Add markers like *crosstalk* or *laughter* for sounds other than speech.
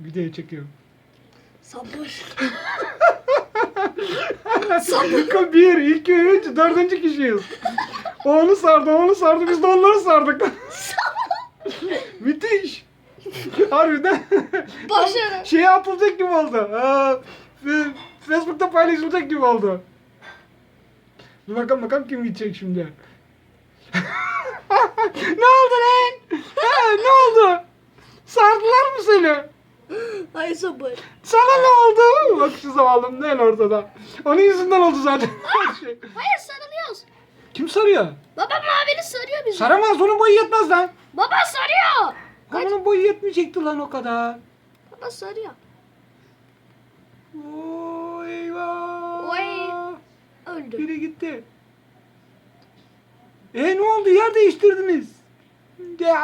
Video çekiyorum. Sabır. *laughs* Sabır. Bir, iki, üç, dördüncü kişiyiz. O onu sardı, o onu sardı, biz de onları sardık. Müthiş. Harbiden. Başarı. şey yapılacak gibi oldu. Aa, Facebook'ta paylaşılacak gibi oldu. Dur bakalım bakalım kim gidecek şimdi. *laughs* ne oldu lan? Ha, ne oldu? Sardılar mı seni? *gasps* Ay sabır. Sana ne oldu? Bak şu zavallım ne ortada. Onun yüzünden oldu zaten. *laughs* her şey. Hayır sarılıyoruz. Kim sarıyor? Baba mavili sarıyor bizi. Saramaz onun boyu yetmez lan. Baba sarıyor. Onun boyu yetmeyecekti lan o kadar. Baba sarıyor. Oo eyvah. Oy. Öldü. Biri gitti. E ne oldu? Yer değiştirdiniz. Ya